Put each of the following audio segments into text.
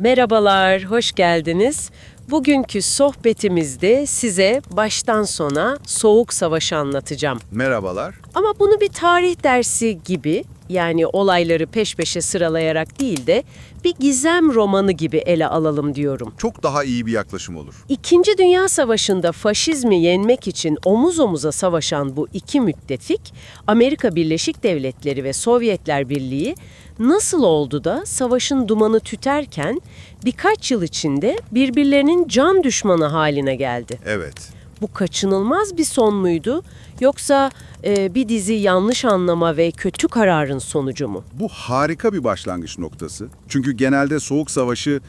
Merhabalar, hoş geldiniz. Bugünkü sohbetimizde size baştan sona Soğuk Savaşı anlatacağım. Merhabalar. Ama bunu bir tarih dersi gibi, yani olayları peş peşe sıralayarak değil de bir gizem romanı gibi ele alalım diyorum. Çok daha iyi bir yaklaşım olur. İkinci Dünya Savaşı'nda faşizmi yenmek için omuz omuza savaşan bu iki müttefik, Amerika Birleşik Devletleri ve Sovyetler Birliği nasıl oldu da savaşın dumanı tüterken birkaç yıl içinde birbirlerinin can düşmanı haline geldi? Evet. Bu kaçınılmaz bir son muydu yoksa e, bir dizi yanlış anlama ve kötü kararın sonucu mu? Bu harika bir başlangıç noktası. Çünkü genelde Soğuk Savaşı,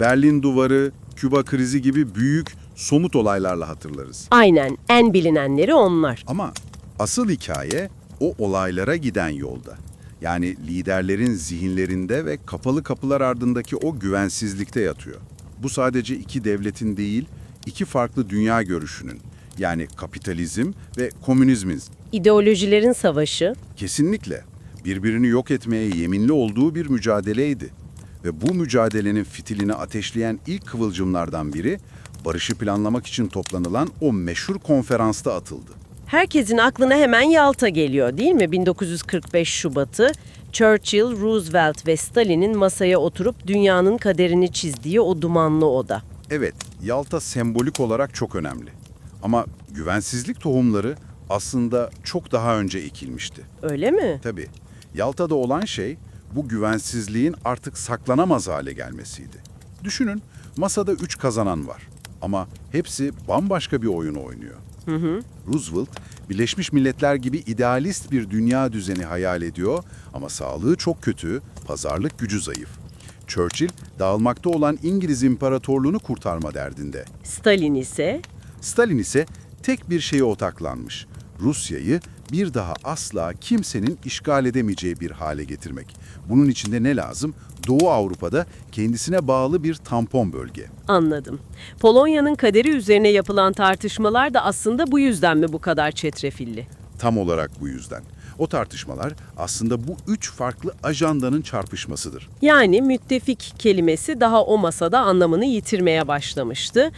Berlin Duvarı, Küba krizi gibi büyük, somut olaylarla hatırlarız. Aynen en bilinenleri onlar. Ama asıl hikaye o olaylara giden yolda. Yani liderlerin zihinlerinde ve kapalı kapılar ardındaki o güvensizlikte yatıyor. Bu sadece iki devletin değil, iki farklı dünya görüşünün, yani kapitalizm ve komünizmin İdeolojilerin savaşı, Kesinlikle. Birbirini yok etmeye yeminli olduğu bir mücadeleydi. Ve bu mücadelenin fitilini ateşleyen ilk kıvılcımlardan biri, barışı planlamak için toplanılan o meşhur konferansta atıldı. Herkesin aklına hemen Yalta geliyor değil mi? 1945 Şubat'ı Churchill, Roosevelt ve Stalin'in masaya oturup dünyanın kaderini çizdiği o dumanlı oda. Evet, Yalta sembolik olarak çok önemli. Ama güvensizlik tohumları aslında çok daha önce ekilmişti. Öyle mi? Tabii, Yalta'da olan şey bu güvensizliğin artık saklanamaz hale gelmesiydi. Düşünün, masada üç kazanan var. Ama hepsi bambaşka bir oyun oynuyor. Roosevelt, Birleşmiş Milletler gibi idealist bir dünya düzeni hayal ediyor ama sağlığı çok kötü, pazarlık gücü zayıf. Churchill, dağılmakta olan İngiliz İmparatorluğunu kurtarma derdinde. Stalin ise Stalin ise tek bir şeye odaklanmış. Rusya'yı bir daha asla kimsenin işgal edemeyeceği bir hale getirmek. Bunun için de ne lazım? Doğu Avrupa'da kendisine bağlı bir tampon bölge. anladım. Polonya'nın kaderi üzerine yapılan tartışmalar da aslında bu yüzden mi bu kadar çetrefilli? Tam olarak bu yüzden. O tartışmalar aslında bu üç farklı ajandanın çarpışmasıdır. Yani müttefik kelimesi daha o masada anlamını yitirmeye başlamıştı.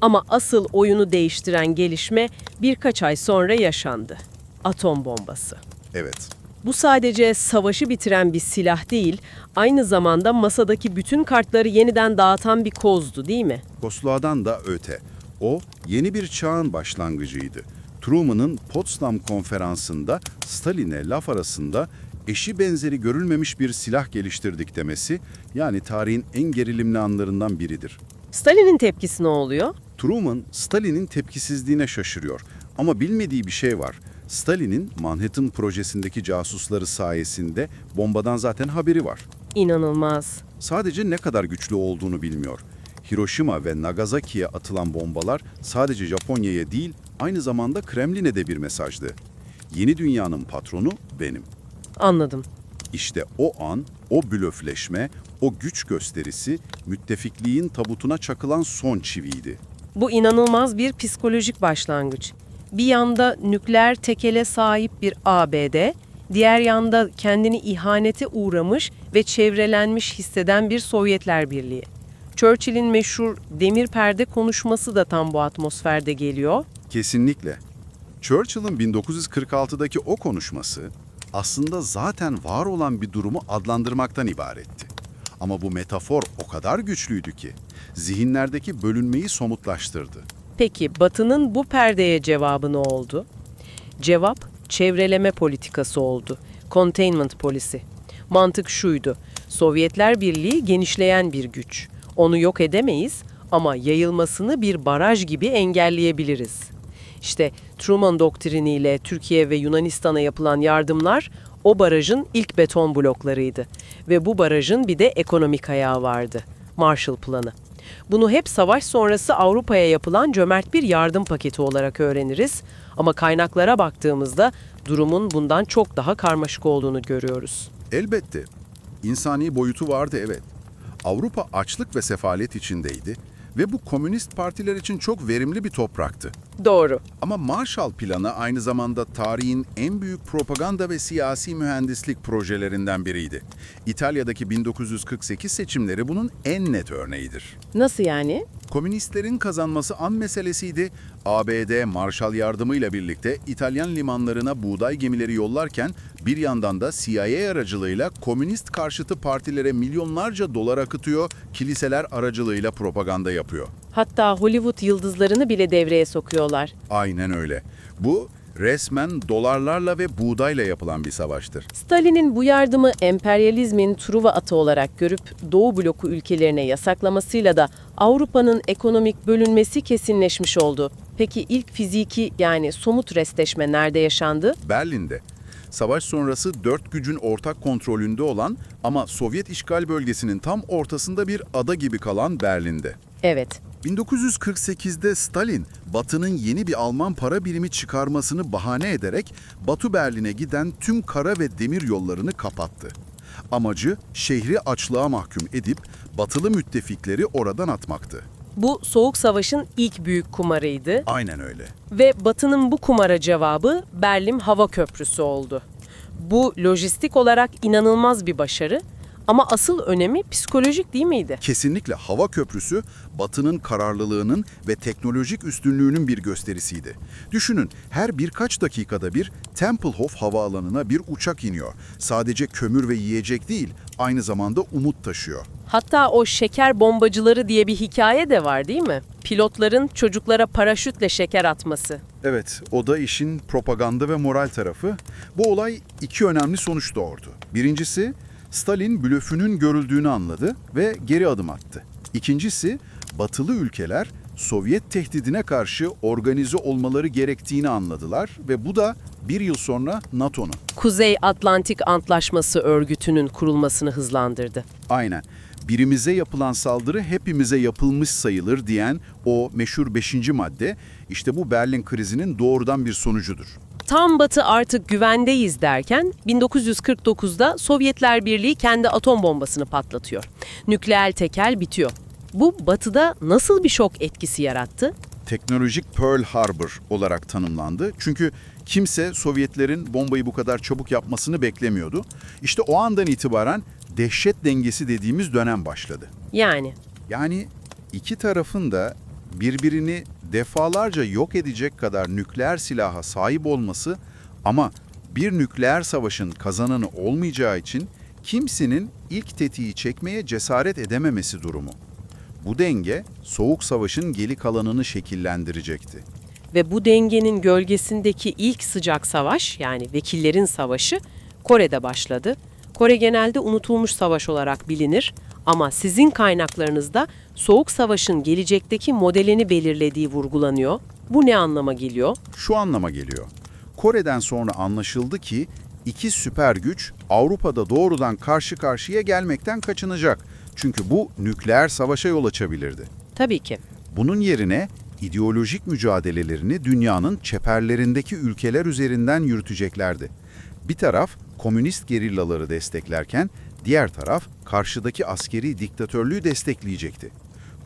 Ama asıl oyunu değiştiren gelişme birkaç ay sonra yaşandı. Atom bombası. Evet, Bu sadece savaşı bitiren bir silah değil, aynı zamanda masadaki bütün kartları yeniden dağıtan bir kozdu değil mi? Kosluğadan da öte. O yeni bir çağın başlangıcıydı. Truman'ın Potsdam konferansında Stalin'e laf arasında eşi benzeri görülmemiş bir silah geliştirdik demesi, yani tarihin en gerilimli anlarından biridir. Stalin'in tepkisi ne oluyor? Truman, Stalin'in tepkisizliğine şaşırıyor. Ama bilmediği bir şey var. Stalin'in Manhattan projesindeki casusları sayesinde bombadan zaten haberi var. İnanılmaz. Sadece ne kadar güçlü olduğunu bilmiyor. Hiroşima ve Nagasaki'ye atılan bombalar sadece Japonya'ya değil, aynı zamanda Kremlin'e de bir mesajdı. Yeni dünyanın patronu benim. Anladım. İşte o an, o blöfleşme, o güç gösterisi müttefikliğin tabutuna çakılan son çiviydi. Bu inanılmaz bir psikolojik başlangıç. Bir yanda nükleer tekele sahip bir ABD, diğer yanda kendini ihanete uğramış ve çevrelenmiş hisseden bir Sovyetler Birliği. Churchill'in meşhur demir perde konuşması da tam bu atmosferde geliyor. Kesinlikle. Churchill'ın 1946'daki o konuşması aslında zaten var olan bir durumu adlandırmaktan ibaretti. Ama bu metafor o kadar güçlüydü ki zihinlerdeki bölünmeyi somutlaştırdı. Peki Batı'nın bu perdeye cevabı ne oldu? Cevap çevreleme politikası oldu. Containment polisi. Mantık şuydu. Sovyetler Birliği genişleyen bir güç. Onu yok edemeyiz ama yayılmasını bir baraj gibi engelleyebiliriz. İşte Truman doktriniyle Türkiye ve Yunanistan'a yapılan yardımlar o barajın ilk beton bloklarıydı. Ve bu barajın bir de ekonomik ayağı vardı. Marshall Planı. Bunu hep savaş sonrası Avrupa'ya yapılan cömert bir yardım paketi olarak öğreniriz. Ama kaynaklara baktığımızda durumun bundan çok daha karmaşık olduğunu görüyoruz. Elbette. İnsani boyutu vardı evet. Avrupa açlık ve sefalet içindeydi Ve bu komünist partiler için çok verimli bir topraktı. Doğru. Ama Marshall Planı aynı zamanda tarihin en büyük propaganda ve siyasi mühendislik projelerinden biriydi. İtalya'daki 1948 seçimleri bunun en net örneğidir. Nasıl yani? Komünistlerin kazanması an meselesiydi. ABD Marshall yardımıyla birlikte İtalyan limanlarına buğday gemileri yollarken bir yandan da CIA aracılığıyla komünist karşıtı partilere milyonlarca dolar akıtıyor, kiliseler aracılığıyla propaganda yapıyor. Hatta Hollywood yıldızlarını bile devreye sokuyorlar. Aynen öyle. Bu resmen dolarlarla ve buğdayla yapılan bir savaştır. Stalin'in bu yardımı emperyalizmin Truva atı olarak görüp Doğu bloku ülkelerine yasaklamasıyla da Avrupa'nın ekonomik bölünmesi kesinleşmiş oldu. Peki ilk fiziki yani somut restleşme nerede yaşandı? Berlin'de. Savaş sonrası dört gücün ortak kontrolünde olan ama Sovyet işgal bölgesinin tam ortasında bir ada gibi kalan Berlin'de. Evet, 1948'de Stalin, Batı'nın yeni bir Alman para birimi çıkarmasını bahane ederek Batı Berlin'e giden tüm kara ve demir yollarını kapattı. Amacı şehri açlığa mahkum edip batılı müttefikleri oradan atmaktı. Bu Soğuk Savaş'ın ilk büyük kumarıydı Aynen öyle. ve Batı'nın bu kumara cevabı Berlin Hava Köprüsü oldu. Bu lojistik olarak inanılmaz bir başarı ama asıl önemi psikolojik değil miydi? Kesinlikle hava köprüsü Batı'nın kararlılığının ve teknolojik üstünlüğünün bir gösterisiydi. Düşünün her birkaç dakikada bir Tempelhof havaalanına bir uçak iniyor. Sadece kömür ve yiyecek değil, aynı zamanda umut taşıyor. Hatta o şeker bombacıları diye bir hikaye de var değil mi? Pilotların çocuklara paraşütle şeker atması. Evet, o da işin propaganda ve moral tarafı. Bu olay iki önemli sonuç doğurdu. Birincisi, Stalin blöfünün görüldüğünü anladı ve geri adım attı. İkincisi, batılı ülkeler Sovyet tehdidine karşı organize olmaları gerektiğini anladılar ve bu da bir yıl sonra NATO'nun. Kuzey Atlantik Antlaşması örgütünün kurulmasını hızlandırdı. Aynen. Birimize yapılan saldırı hepimize yapılmış sayılır diyen o meşhur 5. madde işte bu Berlin krizinin doğrudan bir sonucudur. Tam Batı artık güvendeyiz derken 1949'da Sovyetler Birliği kendi atom bombasını patlatıyor. Nükleer tekel bitiyor. Bu Batı'da nasıl bir şok etkisi yarattı? teknolojik Pearl Harbor olarak tanımlandı. Çünkü kimse Sovyetlerin bombayı bu kadar çabuk yapmasını beklemiyordu. İşte o andan itibaren dehşet dengesi dediğimiz dönem başladı. Yani Yani iki tarafın da birbirini defalarca yok edecek kadar nükleer silaha sahip olması ama bir nükleer savaşın kazananı olmayacağı için kimsenin ilk tetiği çekmeye cesaret edememesi durumu. Bu denge Soğuk Savaş'ın geri kalanını şekillendirecekti. ve bu dengenin gölgesindeki ilk sıcak savaş yani vekillerin savaşı Kore'de başladı. Kore genelde unutulmuş savaş olarak bilinir ama sizin kaynaklarınızda Soğuk Savaş'ın gelecekteki modelini belirlediği vurgulanıyor. Bu ne anlama geliyor? Şu anlama geliyor. Kore'den sonra anlaşıldı ki iki süper güç Avrupa'da doğrudan karşı karşıya gelmekten kaçınacak. Çünkü bu nükleer savaşa yol açabilirdi. Tabii ki. Bunun yerine ideolojik mücadelelerini dünyanın çeperlerindeki ülkeler üzerinden yürüteceklerdi. Bir taraf komünist gerillaları desteklerken diğer taraf karşıdaki askeri diktatörlüğü destekleyecekti.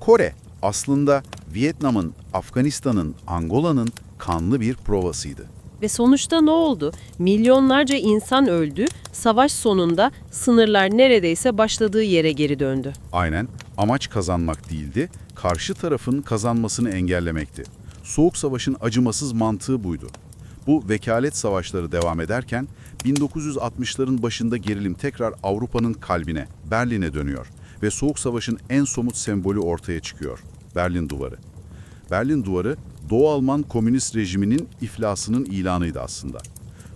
Kore aslında Vietnam'ın, Afganistan'ın, Angola'nın kanlı bir provasıydı. Ve sonuçta ne oldu? Milyonlarca insan öldü. Savaş sonunda sınırlar neredeyse başladığı yere geri döndü. Aynen amaç kazanmak değildi, karşı tarafın kazanmasını engellemekti. Soğuk Savaş'ın acımasız mantığı buydu. Bu vekalet savaşları devam ederken 1960'ların başında gerilim tekrar Avrupa'nın kalbine, Berlin'e dönüyor ve Soğuk Savaş'ın en somut sembolü ortaya çıkıyor. Berlin Duvarı. Berlin Duvarı, Doğu Alman komünist rejiminin iflasının ilanıydı aslında.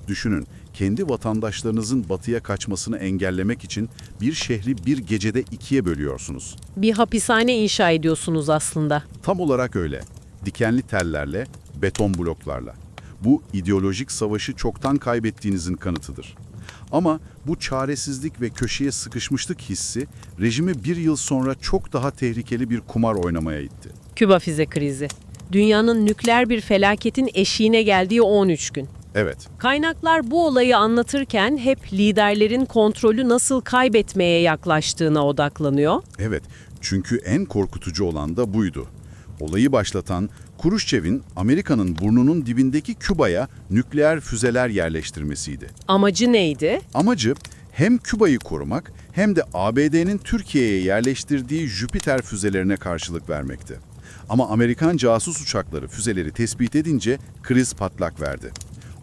Düşünün, kendi vatandaşlarınızın batıya kaçmasını engellemek için bir şehri bir gecede ikiye bölüyorsunuz. Bir hapishane inşa ediyorsunuz aslında. Tam olarak öyle. Dikenli tellerle, beton bloklarla. Bu ideolojik savaşı çoktan kaybettiğinizin kanıtıdır. Ama bu çaresizlik ve köşeye sıkışmışlık hissi rejimi bir yıl sonra çok daha tehlikeli bir kumar oynamaya itti. Küba füze krizi. Dünyanın nükleer bir felaketin eşiğine geldiği 13 gün. Evet, Kaynaklar bu olayı anlatırken hep liderlerin kontrolü nasıl kaybetmeye yaklaştığına odaklanıyor. evet. Çünkü en korkutucu olan da buydu. Olayı başlatan Kuruşçev'in Amerika'nın burnunun dibindeki Küba'ya nükleer füzeler yerleştirmesiydi. Amacı neydi? Amacı hem Küba'yı korumak hem de ABD'nin Türkiye'ye yerleştirdiği Jüpiter füzelerine karşılık vermekti. Ama Amerikan casus uçakları füzeleri tespit edince kriz patlak verdi.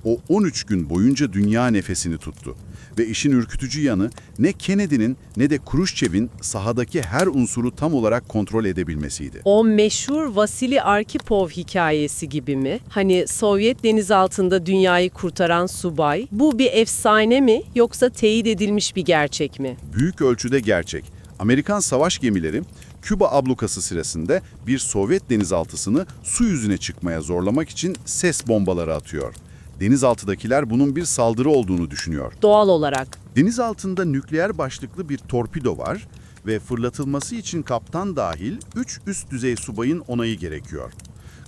O 13 gün boyunca dünya nefesini tuttu. Ve işin ürkütücü yanı ne Kennedy'nin ne de Khrushchev'in sahadaki her unsuru tam olarak kontrol edebilmesiydi. O meşhur Vasili Arkhipov hikayesi gibi mi? Hani Sovyet denizaltında dünyayı kurtaran subay. Bu bir efsane mi yoksa teyit edilmiş bir gerçek mi? büyük ölçüde gerçek. Amerikan savaş gemileri Küba ablukası sırasında bir Sovyet denizaltısını su yüzüne çıkmaya zorlamak için ses bombaları atıyor. Denizaltıdakiler bunun bir saldırı olduğunu düşünüyor. Doğal olarak. Deniz altında nükleer başlıklı bir torpido var ve fırlatılması için kaptan dahil 3 üst düzey subayın onayı gerekiyor.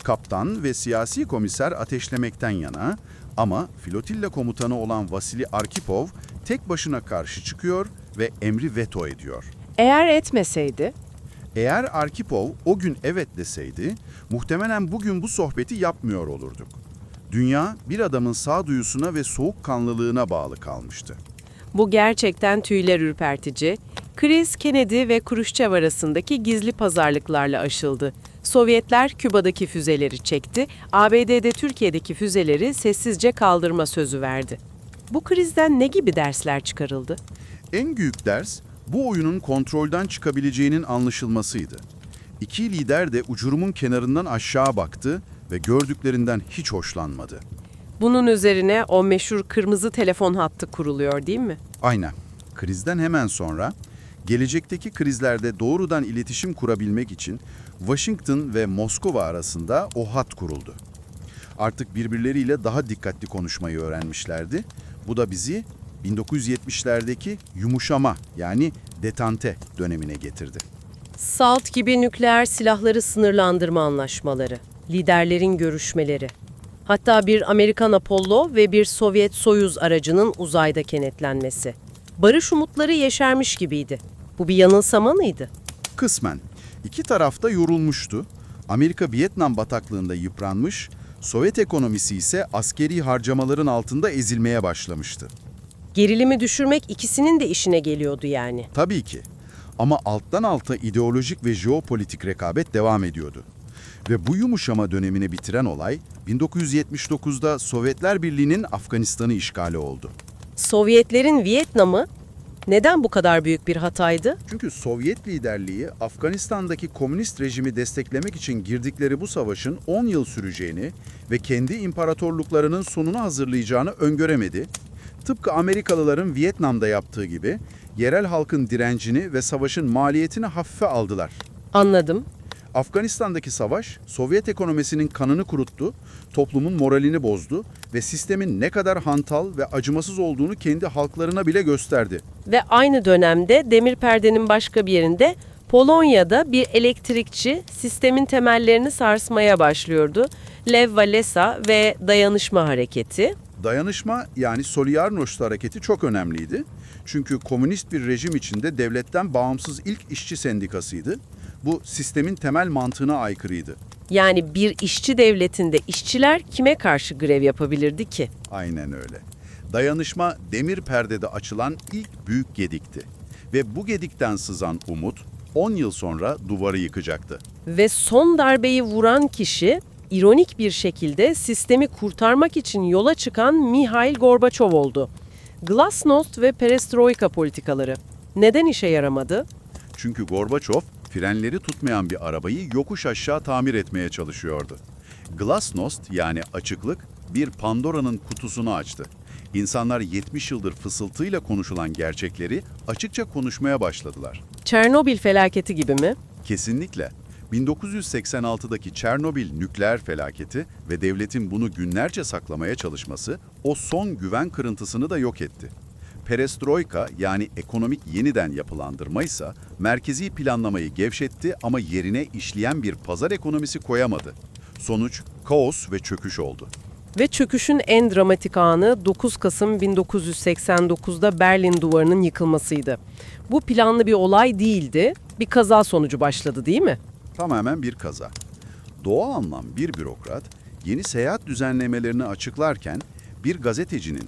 Kaptan ve siyasi komiser ateşlemekten yana ama flotilla komutanı olan Vasili Arkhipov tek başına karşı çıkıyor ve emri veto ediyor. Eğer etmeseydi Eğer Arkhipov o gün evet deseydi, muhtemelen bugün bu sohbeti yapmıyor olurduk. Dünya bir adamın sağduyusuna ve soğukkanlılığına bağlı kalmıştı. Bu gerçekten tüyler ürpertici. Kriz Kennedy ve Khrushchev arasındaki gizli pazarlıklarla aşıldı. Sovyetler Küba'daki füzeleri çekti, ABD'de Türkiye'deki füzeleri sessizce kaldırma sözü verdi. Bu krizden ne gibi dersler çıkarıldı? En büyük ders bu oyunun kontrolden çıkabileceğinin anlaşılmasıydı. İki lider de uçurumun kenarından aşağı baktı ve gördüklerinden hiç hoşlanmadı. Bunun üzerine o meşhur kırmızı telefon hattı kuruluyor değil mi? Aynen. Krizden hemen sonra gelecekteki krizlerde doğrudan iletişim kurabilmek için Washington ve Moskova arasında o hat kuruldu. Artık birbirleriyle daha dikkatli konuşmayı öğrenmişlerdi. Bu da bizi 1970'lerdeki yumuşama yani detante dönemine getirdi. SALT gibi nükleer silahları sınırlandırma anlaşmaları, liderlerin görüşmeleri. Hatta bir Amerikan Apollo ve bir Sovyet Soyuz aracının uzayda kenetlenmesi. Barış umutları yeşermiş gibiydi. Bu bir yanılsama mıydı? Kısmen. İki taraf da yorulmuştu. Amerika Vietnam bataklığında yıpranmış, Sovyet ekonomisi ise askeri harcamaların altında ezilmeye başlamıştı. Gerilimi düşürmek ikisinin de işine geliyordu yani. Tabii ki. Ama alttan alta ideolojik ve jeopolitik rekabet devam ediyordu. Ve bu yumuşama dönemini bitiren olay 1979'da Sovyetler Birliği'nin Afganistan'ı işgali oldu. Sovyetlerin Vietnam'ı neden bu kadar büyük bir hataydı? Çünkü Sovyet liderliği Afganistan'daki komünist rejimi desteklemek için girdikleri bu savaşın 10 yıl süreceğini ve kendi imparatorluklarının sonunu hazırlayacağını öngöremedi. Tıpkı Amerikalıların Vietnam'da yaptığı gibi yerel halkın direncini ve savaşın maliyetini hafife aldılar. Anladım. Afganistan'daki savaş Sovyet ekonomisinin kanını kuruttu, toplumun moralini bozdu ve sistemin ne kadar hantal ve acımasız olduğunu kendi halklarına bile gösterdi. Ve aynı dönemde demir perdenin başka bir yerinde Polonya'da bir elektrikçi sistemin temellerini sarsmaya başlıyordu. Lev Walesa ve Dayanışma Hareketi. Dayanışma yani Solidarność hareketi çok önemliydi. Çünkü komünist bir rejim içinde devletten bağımsız ilk işçi sendikasıydı. Bu sistemin temel mantığına aykırıydı. Yani bir işçi devletinde işçiler kime karşı grev yapabilirdi ki? Aynen öyle. Dayanışma demir perdede açılan ilk büyük gedikti. Ve bu gedikten sızan umut 10 yıl sonra duvarı yıkacaktı. Ve son darbeyi vuran kişi ironik bir şekilde sistemi kurtarmak için yola çıkan Mihail Gorbaçov oldu. Glasnost ve Perestroika politikaları. Neden işe yaramadı? Çünkü Gorbaçov frenleri tutmayan bir arabayı yokuş aşağı tamir etmeye çalışıyordu. Glasnost yani açıklık bir Pandora'nın kutusunu açtı. İnsanlar 70 yıldır fısıltıyla konuşulan gerçekleri açıkça konuşmaya başladılar. Çernobil felaketi gibi mi? Kesinlikle. 1986'daki Çernobil nükleer felaketi ve devletin bunu günlerce saklamaya çalışması o son güven kırıntısını da yok etti. Perestroika yani ekonomik yeniden yapılandırma ise merkezi planlamayı gevşetti ama yerine işleyen bir pazar ekonomisi koyamadı. Sonuç kaos ve çöküş oldu. Ve çöküşün en dramatik anı 9 Kasım 1989'da Berlin Duvarı'nın yıkılmasıydı. Bu planlı bir olay değildi. bir kaza sonucu başladı değil mi? Tamamen bir kaza. Doğal anlam bir bürokrat yeni seyahat düzenlemelerini açıklarken bir gazetecinin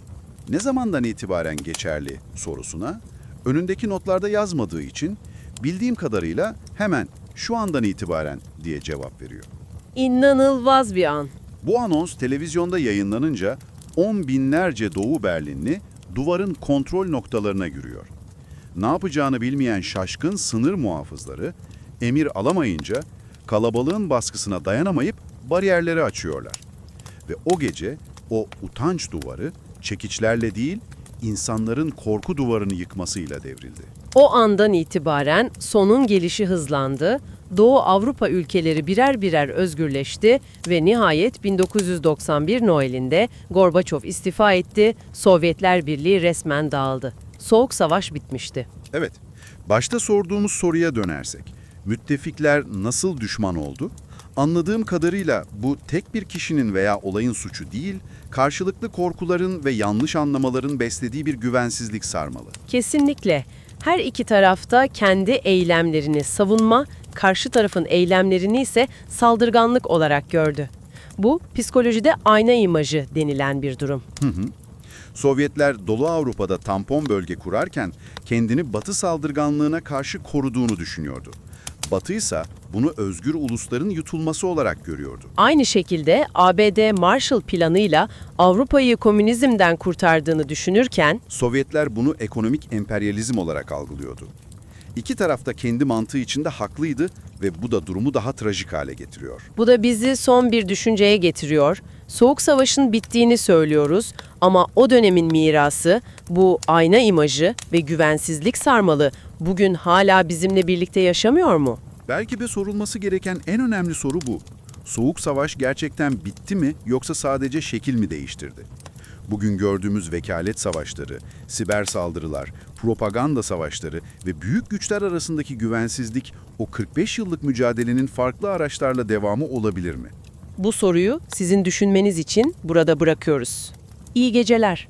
ne zamandan itibaren geçerli sorusuna önündeki notlarda yazmadığı için bildiğim kadarıyla hemen şu andan itibaren diye cevap veriyor. İnanılmaz bir an. Bu anons televizyonda yayınlanınca on binlerce Doğu Berlinli duvarın kontrol noktalarına yürüyor. Ne yapacağını bilmeyen şaşkın sınır muhafızları emir alamayınca kalabalığın baskısına dayanamayıp bariyerleri açıyorlar. Ve o gece o utanç duvarı çekiçlerle değil insanların korku duvarını yıkmasıyla devrildi. O andan itibaren sonun gelişi hızlandı, Doğu Avrupa ülkeleri birer birer özgürleşti ve nihayet 1991 Noel'inde Gorbaçov istifa etti, Sovyetler Birliği resmen dağıldı. Soğuk Savaş bitmişti. Evet, başta sorduğumuz soruya dönersek, müttefikler nasıl düşman oldu? Anladığım kadarıyla bu tek bir kişinin veya olayın suçu değil, karşılıklı korkuların ve yanlış anlamaların beslediği bir güvensizlik sarmalı. Kesinlikle. Her iki tarafta kendi eylemlerini savunma, karşı tarafın eylemlerini ise saldırganlık olarak gördü. Bu psikolojide ayna imajı denilen bir durum. Sovyetler Doğu Avrupa'da tampon bölge kurarken kendini Batı saldırganlığına karşı koruduğunu düşünüyordu. Batı ise bunu özgür ulusların yutulması olarak görüyordu. Aynı şekilde ABD Marshall Planı'yla Avrupa'yı komünizmden kurtardığını düşünürken Sovyetler bunu ekonomik emperyalizm olarak algılıyordu. İki taraf da kendi mantığı içinde haklıydı ve bu da durumu daha trajik hale getiriyor. bu da bizi son bir düşünceye getiriyor. Soğuk Savaş'ın bittiğini söylüyoruz ama o dönemin mirası, bu ayna imajı ve güvensizlik sarmalı bugün hala bizimle birlikte yaşamıyor mu? Belki de sorulması gereken en önemli soru bu. Soğuk Savaş gerçekten bitti mi yoksa sadece şekil mi değiştirdi? Bugün gördüğümüz vekalet savaşları, siber saldırılar, propaganda savaşları ve büyük güçler arasındaki güvensizlik o 45 yıllık mücadelenin farklı araçlarla devamı olabilir mi? Bu soruyu sizin düşünmeniz için burada bırakıyoruz. İyi geceler.